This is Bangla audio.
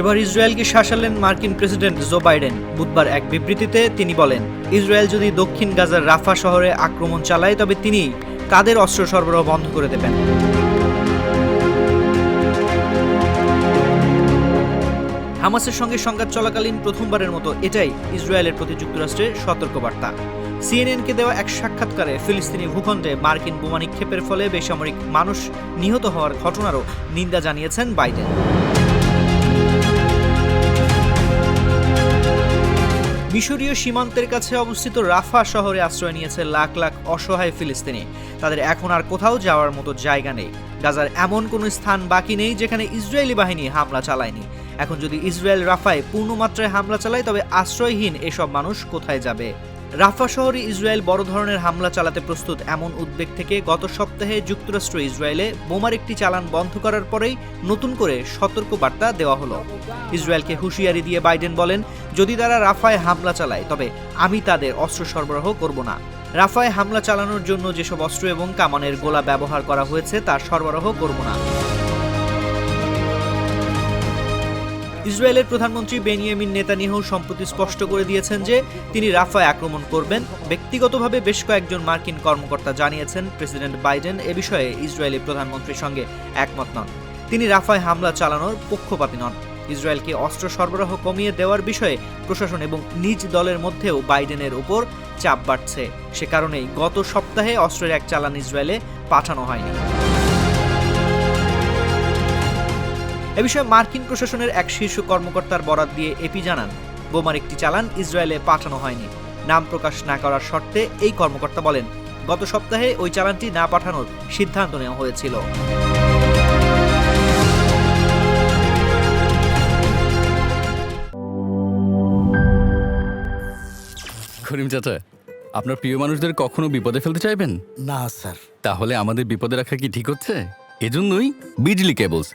এবার ইসরায়েলকে শাসালেন মার্কিন প্রেসিডেন্ট জো বাইডেন। বুধবার এক বিবৃতিতে তিনি বলেন, ইসরায়েল যদি দক্ষিণ গাজার রাফা শহরে আক্রমণ চালায়, তবে তিনি কাদের অস্ত্র সরবরাহ বন্ধ করে দেবেন? হামাসের সঙ্গে সংঘাত চলাকালীন প্রথমবারের মতো এটাই ইসরায়েলের প্রতি যুক্তরাষ্ট্রের সতর্কবার্তা। সিএনএনকে দেওয়া এক সাক্ষাৎকারে ফিলিস্তিনি ভূখণ্ডে মার্কিন বোমা নিক্ষেপের ফলে বেসামরিক মানুষ নিহত হওয়ার ঘটনারও নিন্দা জানিয়েছেন বাইডেন। মিশরীয় সীমান্তের কাছে অবস্থিত রাফা শহরে আশ্রয় নিয়েছে লাখ লাখ অসহায় ফিলিস্তিনি। তাদের এখন আর কোথাও যাওয়ার মতো জায়গা নেই। গাজার এমন কোনো স্থান বাকি নেই যেখানে ইসরায়েলি বাহিনী হামলা চালায়নি। এখন যদি ইসরায়েল রাফায় পূর্ণমাত্রায় হামলা চালায়, তবে আশ্রয়হীন এসব মানুষ কোথায় যাবে? রাফা শহরে ইসরায়েল বড় ধরনের হামলা চালাতে প্রস্তুত এমন উদ্বেগ থেকে গত সপ্তাহে যুক্তরাষ্ট্র ইসরায়েলে বোমার একটি চালান বন্ধ করার পরেই নতুন করে সতর্ক বার্তা দেওয়া হলো। ইসরায়েলকে হুঁশিয়ারি দিয়ে বাইডেন বলেন, যদি তারা রাফায় হামলা চালায়, তবে আমি তাদের অস্ত্র সরবরাহ করব না। রাফায় হামলা চালানোর জন্য যেসব অস্ত্র এবং কামানের গোলা ব্যবহার করা হয়েছে, তা সরবরাহ করব না। ইসরায়েলের প্রধানমন্ত্রী বেনিয়ামিন নেতানিয়াহু সম্প্রতি স্পষ্ট করে দিয়েছেন যে তিনি রাফায় আক্রমণ করবেন। ব্যক্তিগতভাবে বেশ কয়েকজন মার্কিন কর্মকর্তা জানিয়েছেন প্রেসিডেন্ট বাইডেন এ বিষয়ে ইসরায়েলি প্রধানমন্ত্রীর সঙ্গে একমত নন। তিনি রাফায় হামলা চালানোর পক্ষপাতী নন। ইসরায়েলকে অস্ত্র সরবরাহ কমিয়ে দেওয়ার বিষয়ে প্রশাসন এবং নিজ দলের মধ্যেও বাইডেনের উপর চাপ বাড়ছে। সে কারণেই গত সপ্তাহে অস্ত্রের এক চালান ইসরায়েলে পাঠানো হয়নি। এ বিষয়ে মার্কিন প্রশাসনের এক শীর্ষ কর্মকর্তার বরাত দিয়ে এপি জানান বোমার একটি চালান ইসরায়েলে পাঠানো হয়নি। নাম প্রকাশ না করার শর্তে এই কর্মকর্তা বলেন গত সপ্তাহে ওই চালানটি না পাঠানোর সিদ্ধান্ত নেওয়া হয়েছিল। করিম চাচা আপনার প্রিয় মানুষদের কখনো বিপদে ফেলতে চাইবেন? না স্যার। তাহলে আমাদের বিপদে রাখা কি ঠিক হচ্ছে? এজন্যই বিজলি কেবলস।